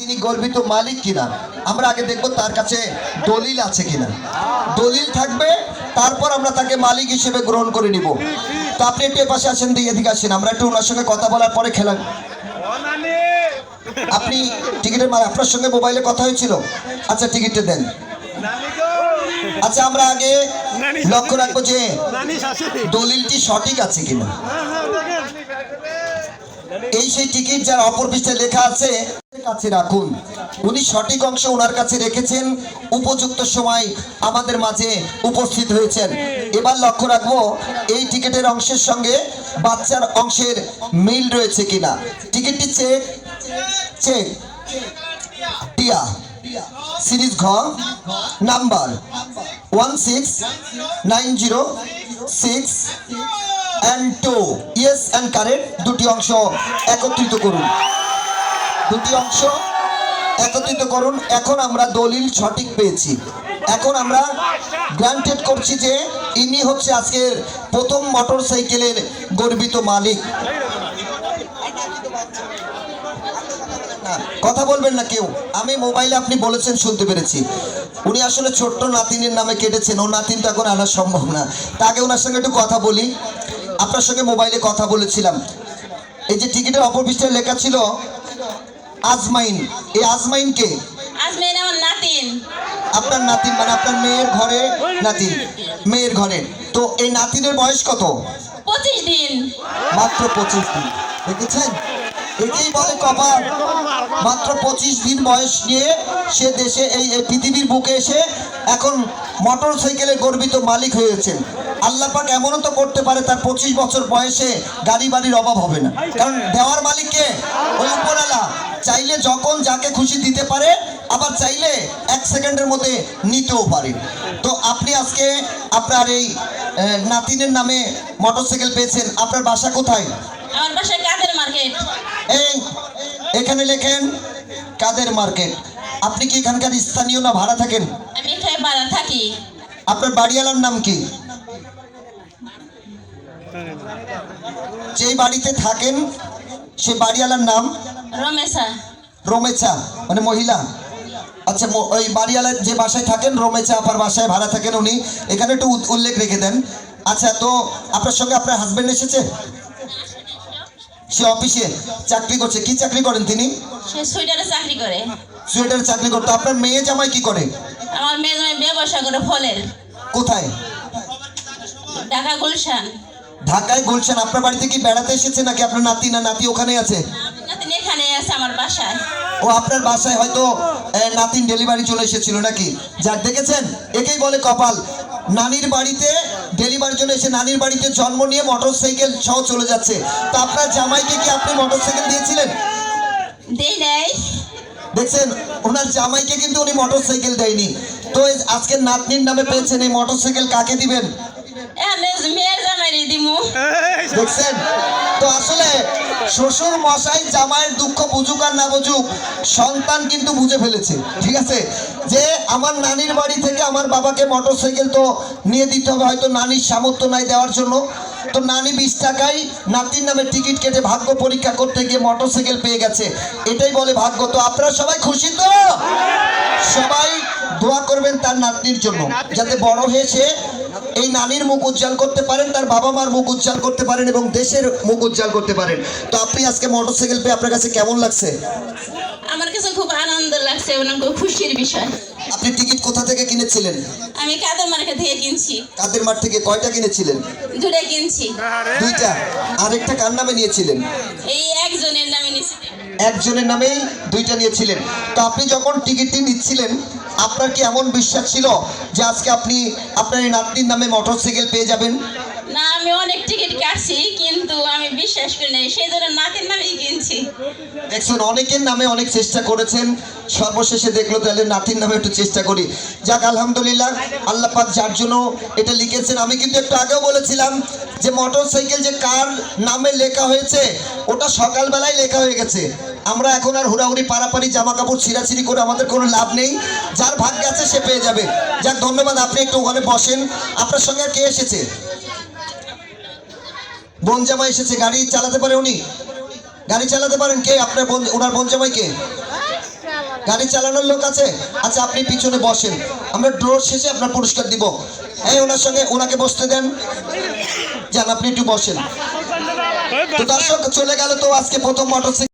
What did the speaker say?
তিনি গর্বিত মালিক কিনা? আমরা আগে দেখব তার কাছে দলিল আছে কিনা। দলিল থাকবে, তারপর আমরা তাকে মালিক হিসেবে গ্রহণ করে নিব। তো আপনি একটু এপাশে আসেন, দিয়ে এদিকে আসেন। আমরা একটু ওনার সঙ্গে কথা বলার পরে খেলাম। আপনি টিকিটের মানে আপনার সঙ্গে মোবাইলে কথা হয়েছিল? আচ্ছা টিকিটটা দেন। আচ্ছা আমরা আগে লক্ষ্য রাখব যে দলিলটি সঠিক আছে কিনা। এই সেই টিকিট যার অপর পৃষ্ঠে লেখা আছে কাছে রাখুন। উনি সঠিক অংশ ওনার কাছে রেখেছেন। উপযুক্ত সময় আমাদের মাঝে উপস্থিত হয়েছেন। এবার লক্ষ্য রাখব, এই টিকিটের অংশের সঙ্গে বাচ্চার অংশের মিল রয়েছে কিনা। টিকিটটি চেক চেক টিয়া। সিরিজ ঘ, number one six nine zero six and two. Yes and correct দুটি অংশ একত্রিত করুন। দুটি অংশ একত্রিত করুন এখন আমরা দলিল সঠিক পেয়েছি। এখন আমরা গ্রান্টেড করছি যে ইনি হচ্ছে আজকের প্রথম মোটর সাইকেলের গর্বিত মালিক। কথা বলবেন না কেউ। আমি মোবাইলে আপনি বলেছেন, শুনতে পেরেছি। উনি আসলে ছোট্ট নাতিনের নামে কেটেছেন। ও নাতিন তো এখন আনা সম্ভব না। তাকে ওনার সঙ্গে একটু কথা বলি। আপনার সঙ্গে মোবাইলে কথা বলেছিলাম। এই যে টিকিটের অপর লেখা ছিল আজমাইন এই আজমাইন কে? আমার নাতিন। আপনার নাতিন মানে আপনার মেয়ের ঘরে নাতিন মেয়ের ঘরে। তো এই নাতিনের বয়স কত? পঁচিশ দিন। মাত্র পঁচিশ দিন। দেখেছেন? একেই বলে কপাল। মাত্র পঁচিশ দিন বয়স নিয়ে সে দেশে এই পৃথিবীর বুকে এসে এখন মোটর সাইকেলের গর্বিত মালিক হয়েছেন। আল্লাহ পাক এমনও তো করতে পারে তার পঁচিশ বছর বয়সে গাড়ি বাড়ির অভাব হবে না। কারণ দেওয়ার মালিককে ওই উপরালা। চাইলে যখন যাকে খুশি দিতে পারে আবার চাইলে এক সেকেন্ডের মধ্যে নিতেও পারে। তো আপনি আজকে আপনার এই নাতিনের নামে মোটরসাইকেল পেয়েছেন। আপনার বাসা কোথায়? আমার বাসায় কাদের মার্কেট? এই এখানে লেখেন কাদের মার্কেট। আপনি কি এখানকার স্থানীয় না ভাড়া থাকেন? এখানে থাকি আপনার বাড়িওয়ালার নাম কি? যেই বাড়িতে থাকেন সেই বাড়িওয়ালার নাম? রমেশা। রমেচা মানে মহিলা। আচ্ছা ওই যে বাসায় থাকেন আপার বাসায় ভাড়া থাকেন উনি। এখানে একটু উল্লেখ রেখে দেন। আচ্ছা তো আপনার সঙ্গে আপনার হাজবেন্ড এসেছে? সে অফিসে চাকরি করছে। কি চাকরি করেন তিনি? সে সুইটারে চাকরি করে। সুয়েটার চাকরি করতো আপনার মেয়ে জামাই কি করে? আমার মেয়ে ব্যবসা করে ফলের। কোথায়? ঢাকা গুলশান। ঢাকায় গুলশান। আপনার বাড়িতে কি বেড়াতে এসেছে নাকি আপনার নাতি না নাতি ওখানে আছে? নাতিন এখানে আছে আমার বাসায়। ও আপনার বাসায় হয়তো নাতিন ডেলিভারি চলে এসেছিল নাকি? যাক দেখেছেন? একেই বলে কপাল। নানির বাড়িতে ডেলিভারির জন্য এসে নানির বাড়িতে জন্ম নিয়ে মোটর সাইকেল সহ চলে যাচ্ছে। তো আপনার জামাইকে কি আপনি মোটর সাইকেল দিয়েছিলেন? দেই নাই। দেখছেন ওনার জামাইকে কিন্তু উনি মোটর সাইকেল দেয়নি। তো এই আজকের নাতনির নামে পেয়েছেন এই মোটর সাইকেল কাকে দিবেন? দেখছেন? তো আসলে শ্বশুর মশাই জামাইয়ের দুঃখ বুঝুক আর না বুঝুক সন্তান কিন্তু বুঝে ফেলেছে ঠিক আছে? যে আমার নানির বাড়ি থেকে আমার বাবাকে মোটর সাইকেল তো নিয়ে দিতে হবে হয়তো নানির সামর্থ্য নাই দেওয়ার জন্য। তো নানি বিশ টাকায় নাতির নামে টিকিট কেটে ভাগ্য পরীক্ষা করতে গিয়ে মোটর সাইকেল পেয়ে গেছে। এটাই বলে ভাগ্য। তো আপনারা সবাই খুশি তো? সবাই দোয়া করবেন তার নাতনির জন্য। যাতে বড় হয়ে সে এই নানির মুখ উজ্জ্বল করতে পারেন তার বাবা মার মুখ উজ্জ্বল করতে পারেন এবং দেশের মুখ উজ্জ্বল করতে পারেন। তো আপনি আজকে মোটরসাইকেল পেয়ে আপনার কাছে কেমন লাগছে? আমার কাছে খুব আনন্দ লাগছে এবং খুব খুশির বিষয়। আপনি টিকিট কোথা থেকে কিনেছিলেন? আমি কাদের মার্কেট থেকে কিনছি? কাদের মাঠ থেকে কয়টা কিনেছিলেন? দুটো কিনছি। দুইটা। আরেকটা কার নামে নিয়েছিলেন? এই একজনের নামে নিয়েছি একজনের নামে দুইটা নিয়েছিলেন। তো আপনি যখন টিকিটটি নিচ্ছিলেন আপনার কি এমন বিশ্বাস ছিল যে আজকে আপনি আপনার এই নাতনির নামে মোটরসাইকেল পেয়ে যাবেন? না, আমি অনেক টিকিট কাটছি, কিন্তু আমি বিশ্বাস করি নাই। সেই জন্য নাতির নামেই কিনছি। দেখছেন অনেকের নামে অনেক চেষ্টা করেছেন। সর্বশেষে দেখল তাহলে নাতির নামে একটু চেষ্টা করি। যাক, আলহামদুলিল্লাহ আল্লাহ যার জন্য এটা লিখেছেন। আমি কিন্তু একটু আগেও বলেছিলাম যে মোটর সাইকেল যে কার নামে লেখা হয়েছে, ওটা সকালবেলায় লেখা হয়ে গেছে। আমরা এখন আর হুড়াহুড়ি পাড়াপাড়ি জামা কাপড় ছিঁড়াছিড়ি করে আমাদের কোনো লাভ নেই। যার ভাগ্য আছে, সে পেয়ে যাবে। যাক, ধন্যবাদ, আপনি একটু ওখানে বসেন। আপনার সঙ্গে কে এসেছে? বোন জামাই এসেছে, গাড়ি চালাতে পারে উনি? গাড়ি চালাতে পারেন কে? আপনার বোন ওনার বোন জামাই কে? গাড়ি চালানোর লোক আছে? আচ্ছা আপনি পিছনে বসেন। আমরা ড্রোর শেষে আপনার পুরস্কার দিব। এই, ওনার সঙ্গে ওনাকে বসতে দেন। যান, আপনি একটু বসেন। তো দর্শক, চলে গেল তো আজকে প্রথম মোটরসাইকেল